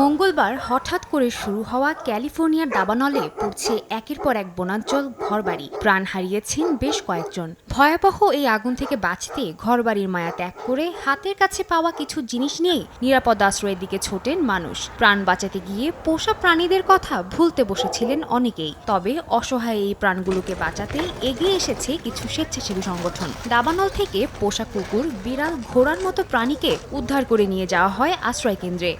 মঙ্গলবার হঠাৎ করে শুরু হওয়া ক্যালিফোর্নিয়ার দাবানলে পড়ছে একের পর এক বনাঞ্চল ঘরবাড়ি। প্রাণ হারিয়েছেন বেশ কয়েকজন। ভয়াবহ এই আগুন থেকে বাঁচতে ঘরবাড়ির মায়া ত্যাগ করে হাতের কাছে পাওয়া কিছু জিনিস নিয়ে নিরাপদ আশ্রয়ের দিকে ছোটেন মানুষ। প্রাণ বাঁচাতে গিয়ে পোষা প্রাণীদের কথা ভুলতে বসেছিলেন অনেকেই। তবে অসহায় এই প্রাণগুলোকে বাঁচাতে এগিয়ে এসেছে কিছু স্বেচ্ছাসেবী সংগঠন। দাবানল থেকে পোষা কুকুর, বিড়াল, ঘোড়ার মতো প্রাণীকে উদ্ধার করে নিয়ে যাওয়া হয় আশ্রয় কেন্দ্রে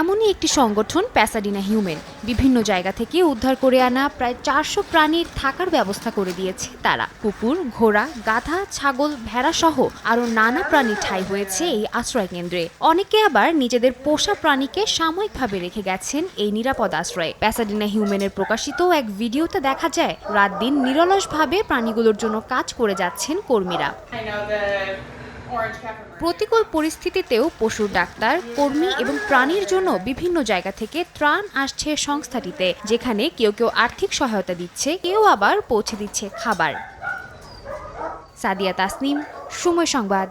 এমনই একটি সংগঠন প্যাসাডিনা হিউম্যান বিভিন্ন জায়গা থেকে উদ্ধার করে আনা প্রায় চারশো প্রাণীর থাকার ব্যবস্থা করে দিয়েছে তারা। কুকুর ঘোড়া গাধা ছাগল ভেড়া সহ আরও নানা প্রাণী ঠাঁই হয়েছে এই আশ্রয় কেন্দ্রে। অনেকে আবার নিজেদের পোষা প্রাণীকে সাময়িকভাবে রেখে গেছেন এই নিরাপদ আশ্রয়ে। প্যাসাডিনা হিউম্যানের প্রকাশিত এক ভিডিওতে দেখা যায় রাত দিন নিরলসভাবে প্রাণীগুলোর জন্য কাজ করে যাচ্ছেন কর্মীরা। প্রতিকূল পরিস্থিতিতেও পশুর ডাক্তার, কর্মী এবং প্রাণীর জন্য বিভিন্ন জায়গা থেকে ত্রাণ আসছে সংস্থাটিতে, যেখানে কেউ কেউ আর্থিক সহায়তা দিচ্ছে, কেউ আবার পৌঁছে দিচ্ছে খাবার। সাদিয়া তাসনিম, সময় সংবাদ।